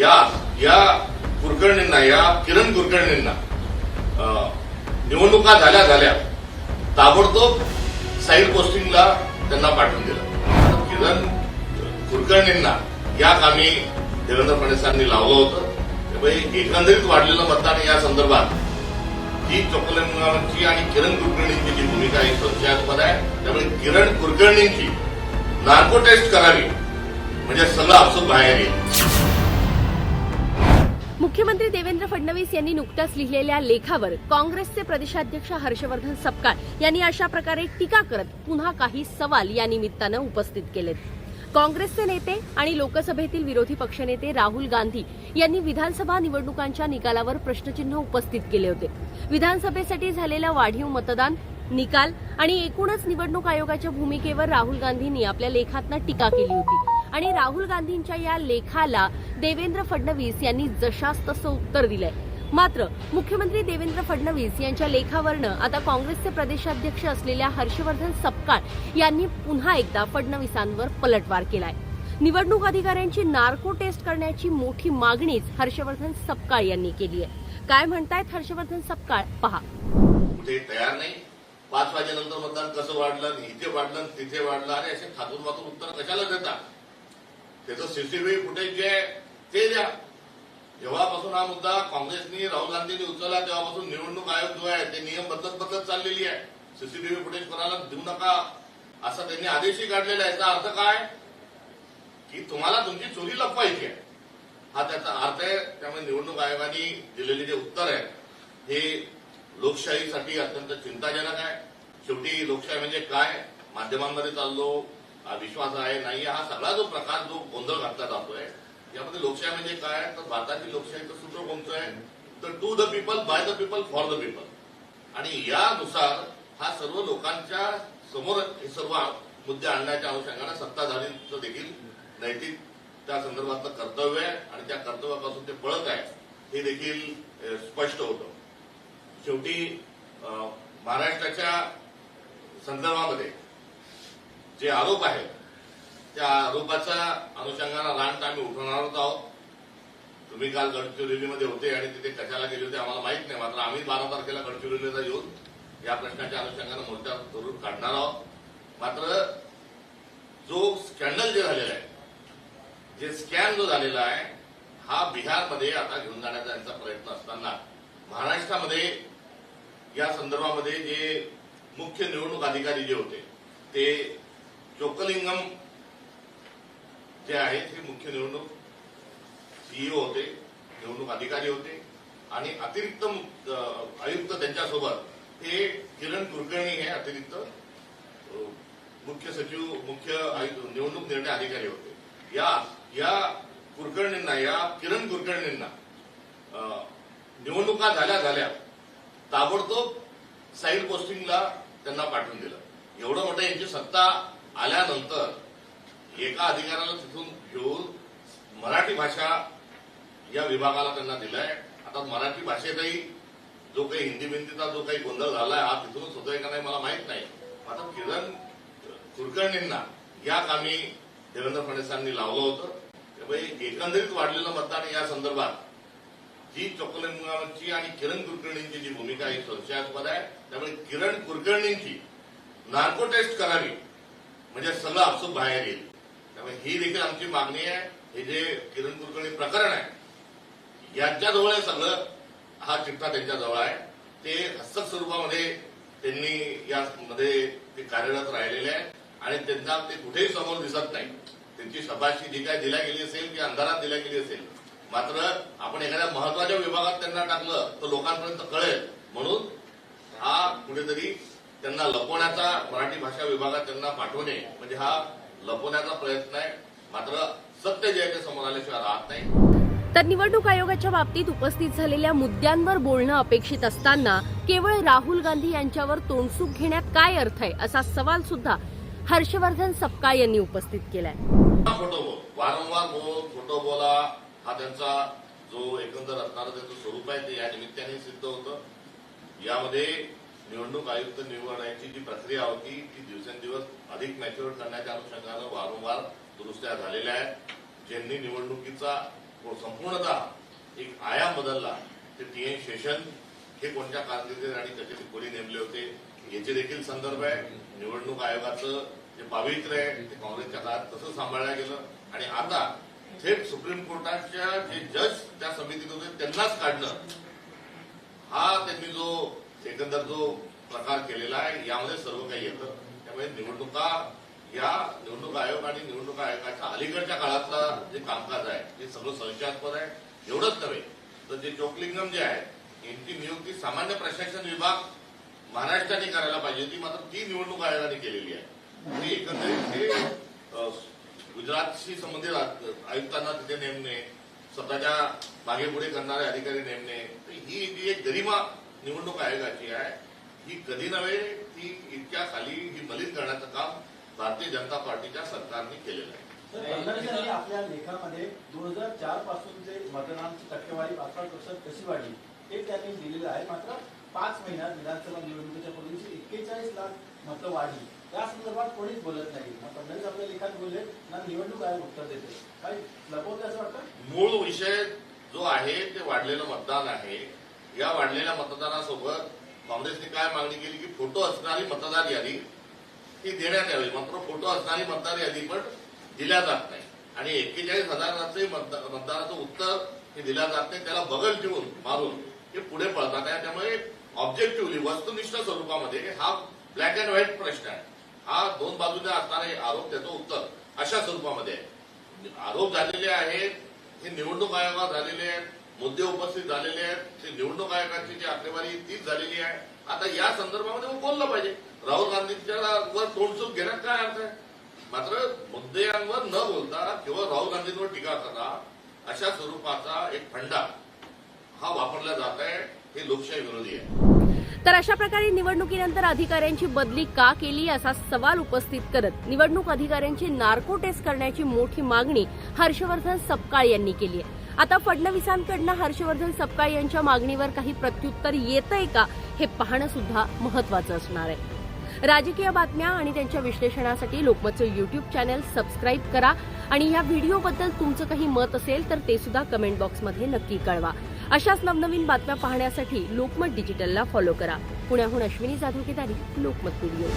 या या कुलकर्णींना या किरण कुलकर्णींना निवडणुका झाल्या झाल्या ताबडतोब साईड पोस्टिंगला त्यांना पाठवून दिलं. किरण कुलकर्णींना या कामी देवेंद्र फडणवीसांनी लावलं होतं. त्यामुळे एकंदरीत वाढलेलं मतदान या संदर्भात ही चोकलेंची आणि किरण कुलकर्णींची जी भूमिका ही संशयास्पद आहे त्यामुळे किरण कुलकर्णींची नार्को टेस्ट करावी म्हणजे सगळं आपसूक बाहेर येईल. मुख्यमंत्री देवेंद्र फडणवीस यांनी नुकत्याच लिहिलेल्या लेखावर काँग्रेसचे प्रदेशाध्यक्ष हर्षवर्धन सपकाळ यांनी अशा प्रकारे टीका करत पुन्हा काही सवाल या निमित्तानं उपस्थित केलेत. काँग्रेसचे नेते आणि लोकसभेतील विरोधी पक्षनेते राहुल गांधी यांनी विधानसभा निवडणुकांच्या निकालावर प्रश्नचिन्ह उपस्थित केले होते. विधानसभेसाठी झालेलं वाढीव मतदान निकाल आणि एकूणच निवडणूक आयोगाच्या भूमिकेवर राहुल गांधींनी आपल्या लेखातनं टीका केली होती. आणि राहुल गांधींच्या या लेखाला देवेंद्र फडणवीस यांनी जशास तसं उत्तर दिलंय. मात्र मुख्यमंत्री देवेंद्र फडणवीस यांच्या लेखावरनं आता काँग्रेसचे प्रदेशाध्यक्ष असलेल्या हर्षवर्धन सपकाळ यांनी पुन्हा एकदा फडणवीसांवर पलटवार केलाय. निवडणूक अधिकाऱ्यांची नार्को टेस्ट करण्याची मोठी मागणीच हर्षवर्धन सपकाळ यांनी केली आहे. काय म्हणतायत हर्षवर्धन सपकाळ? पहा. कुठे तयार नाही. पाच वाजेनंतर मतदान कसं वाढलं इथे वाढलं तिथे वाढलं? अरे असे खातून वाचून उत्तर कशाला देता? त्याचं सीसीटीव्ही फुटेज जे ते द्या जेव्हापासून हा मुद्दा काँग्रेसनी राहुल गांधींनी उचलला तेव्हापासून निवडणूक आयोग जो आहे ते नियम बदलत बदलत चाललेली आहे. सीसीटीव्ही फुटेज कोणाला देऊ नका असा त्यांनी आदेशही काढलेला आहे. याचा अर्थ काय? की तुम्हाला तुमची चोरी लपवायची आहे. हा त्याचा अर्थ आहे त्यामुळे निवडणूक आयोगाने दिलेले जे उत्तर आहे हे लोकशाहीसाठी अत्यंत चिंताजनक आहे. शेवटी लोकशाही म्हणजे काय? माध्यमांमध्ये चाललो विश्वास आहे नाही हा सगळा जो प्रकार जो गोंधळ घातला जातोय यामध्ये लोकशाही म्हणजे काय तर भारताची लोकशाहीचं सूत्र कोणतं आहे. तर to the people by the people for the people आणि यानुसार हा सर्व लोकांच्या समोर हे सर्व मुद्दे आणण्याच्या अनुषंगाने सत्ताधारींचं देखील नैतिक त्या संदर्भातलं कर्तव्य आहे आणि त्या कर्तव्यापासून ते पळत आहे हे देखील स्पष्ट होतं. शेवटी महाराष्ट्राच्या संदर्भामध्ये जे आरोप आहेत त्या आरोपाच्या अनुषंगानं रांट आम्ही उठवणारच आहोत. तुम्ही काल गडचिरोलीमध्ये होते आणि तिथे कशाला गेले होते आम्हाला माहीत नाही. मात्र आम्ही बारा तारखेला गडचिरोलीला येऊन या प्रश्नाच्या अनुषंगानं मोर्चा जरूर काढणार आहोत. मात्र जो स्कॅन्डल जे झालेला आहे जे स्कॅन जो झालेला आहे हा बिहारमध्ये आता घेऊन जाण्याचा त्यांचा प्रयत्न असताना महाराष्ट्रामध्ये या संदर्भामध्ये जे मुख्य निवडणूक अधिकारी जे होते ते चोकलिंगम जे आहेत हे मुख्य निवडणूक सीईओ होते निवडणूक अधिकारी होते आणि अतिरिक्त आयुक्त त्यांच्यासोबत हे किरण कुलकर्णी हे अतिरिक्त मुख्य सचिव मुख्य निवडणूक निर्णय अधिकारी होते. या या कुलकर्णींना या किरण कुलकर्णींना निवडणुका झाल्या झाल्या ताबडतोब साईड पोस्टिंगला त्यांना पाठवून दिलं. एवढं मोठं यांची सत्ता आल्यानंतर एका अधिकाऱ्याला तिथून घेऊन मराठी भाषा या विभागाला त्यांना दिलाय. आता मराठी भाषेतही जो काही हिंदी बिंदीचा जो काही गोंधळ झालाय हा तिथूनच होतोय का नाही मला माहीत नाही. आता किरण कुलकर्णींना या कामी देवेंद्र फडणवीसांनी लावलं होतं. त्यामुळे एकंदरीत वाढलेलं मतदान या संदर्भात जी चोकलिंगाची आणि किरण कुलकर्णींची जी भूमिका ही संशयास्पद आहे. त्यामुळे किरण कुलकर्णींची नार्को टेस्ट करावी. म्हणजे सगळं आपसूक बाहेर येईल. त्यामुळे ही देखील आमची मागणी आहे. हे जे किरण कुलकर्णी प्रकरण आहे यांच्याजवळ हे सगळं हा चिठ्ठा त्यांच्याजवळ आहे. ते हस्तक स्वरूपामध्ये त्यांनी यामध्ये ते कार्यरत राहिलेले आहे आणि त्यांना ते कुठेही समोर दिसत नाही. त्यांची शबाशी जी काय दिल्या गेली असेल की अंधारात दिल्या गेली असेल मात्र आपण एखाद्या महत्त्वाच्या विभागात त्यांना टाकलं तर लोकांपर्यंत कळेल. म्हणून हा कुठेतरी त्यांना लपवण्याचा मराठी भाषा विभागात त्यांना पाठवणे म्हणजे हा लपवण्याचा प्रयत्न आहे. मात्र सत्य जे आहे ते समोर आल्याशिवाय राहत नाही. तर निवडणूक आयोगाच्या बाबतीत उपस्थित झालेल्या मुद्द्यांवर बोलणं अपेक्षित असताना केवळ राहुल गांधी यांच्यावर तोंडसूक घेण्यात काय अर्थ आहे असा सवाल सुद्धा हर्षवर्धन सपकाळ यांनी उपस्थित केलाय. बोल वारंवार बोल खोटं बोला. हा त्यांचा जो एकंदर असणारं त्याचं स्वरूप आहे ते या निमित्ताने सिद्ध होतं. यामध्ये निवडणूक आयुक्त निवडण्याची जी प्रक्रिया होती ती दिवसेंदिवस अधिक मॅच्युअर करण्याच्या अनुषंगानं वारंवार दुरुस्त्या झालेल्या आहेत. ज्यांनी निवडणुकीचा संपूर्णतः एक आयाम बदलला ते टी एन शेषन हे कोणत्या कारकिर्दीत आणि कसे कोणी नेमले होते याचे देखील संदर्भ आहे. निवडणूक आयोगाचं जे पावित्र्य आहे ते काँग्रेसच्या काळात कसं सांभाळलं गेलं. आणि आता थेट सुप्रीम कोर्टाच्या जे जज त्या समितीत होते त्यांनाच काढणं हा त्यांनी जो एकंदर जो प्रकार केलेला आहे यामध्ये सर्व काही येतं. त्यामुळे निवडणुका या निवडणूक आयोग आणि निवडणूक आयोगाच्या अलीकडच्या काळातला जे कामकाज आहे ते सगळं संशयास्पद आहे एवढंच नव्हे तर जे चोकलिंगम जे आहे यांची नियुक्ती सामान्य प्रशासन विभाग महाराष्ट्राने करायला पाहिजे. होती मात्र ती निवडणूक आयोगाने केलेली आहे. आणि एकंदरीत हे गुजरातशी संबंधित आयुक्तांना तिथे नेमणे स्वतःच्या मागे पुढे करणारे अधिकारी नेमणे ही जी एक गरिमा निवडणूक आयोगाची आहे. ही कधी नव्हे ती इतक्या खाली ही मलिन करण्याचं काम भारतीय जनता पार्टीच्या सरकारने केलेलं आहे. आपल्या लेखामध्ये दोन हजार चार पासूनचे मतदानाची टक्केवारी अठरा प्रतिशत कशी वाढली? हे त्यांनी दिलेलं आहे. मात्र पाच महिन्यात विधानसभा निवडणुकीच्या पूर्वीची एक्केचाळीस लाख मतं वाढली. त्या संदर्भात कोणीच बोलत नाही. मग फडणवीस आपल्या लेखात बोलले ना निवडणूक आयोग उत्तर देते. काही लपवते असं वाटतं? मूळ विषय जो आहे ते वाढलेलं मतदान आहे. या वाढलेल्या मतदारासोबत काँग्रेसने काय मागणी केली की फोटो असणारी मतदार यादी ही देण्यात यावी. मात्र फोटो असणारी मतदार यादी पण दिल्या जात नाही. आणि एक्केचाळीस हजाराचे मतदाराचं उत्तर हे दिल्या जात नाही. त्याला बगल ठेवून मारून हे पुढे पळतात. आहे त्यामुळे ऑब्जेक्टिव्हली वस्तुनिष्ठ स्वरूपामध्ये हा ब्लॅक अँड व्हाईट प्रश्न आहे. हा दोन बाजूने असणारा आरोप त्याचं उत्तर अशा स्वरूपामध्ये आहे. आरोप झालेले आहेत हे निवडणूक आयोगात झालेले आहेत. मुद्दे उपस्थित झालेले आहेत. ते निवडणूक आयोगाची जी आकडेवारी तीच झालेली आहे. आता या संदर्भामध्ये मग बोललं पाहिजे. राहुल गांधींच्या वर तोंडसूट घेण्यात काय अर्थ आहे? मात्र मुद्द्यांवर न बोलता किंवा राहुल गांधींवर टीका करा अशा स्वरूपाचा एक फंडा हा वापरला जात आहे. हे लोकशाही विरोधी आहे. तर अशा प्रकारे निवडणुकीनंतर अधिकाऱ्यांची बदली का केली असा सवाल उपस्थित करत निवडणूक अधिकाऱ्यांची नार्को टेस्ट करण्याची मोठी मागणी हर्षवर्धन सपकाळ यांनी केली आहे. आता फडणवीसांकडनं हर्षवर्धन सपकाळ यांच्या मागणीवर काही प्रत्युत्तर येतंय का हे पाहणं सुद्धा महत्वाचं असणार आहे. राजकीय बातम्या आणि त्यांच्या विश्लेषणासाठी लोकमतचं युट्यूब चॅनल सबस्क्राईब करा आणि या व्हिडिओबद्दल तुमचं काही मत असेल तर ते सुद्धा कमेंट बॉक्समध्ये नक्की कळवा. अशाच नवनवीन बातम्या पाहण्यासाठी लोकमत डिजिटलला फॉलो करा. पुण्याहून अश्विनी जाधव केदारी लोकमत व्हिडिओ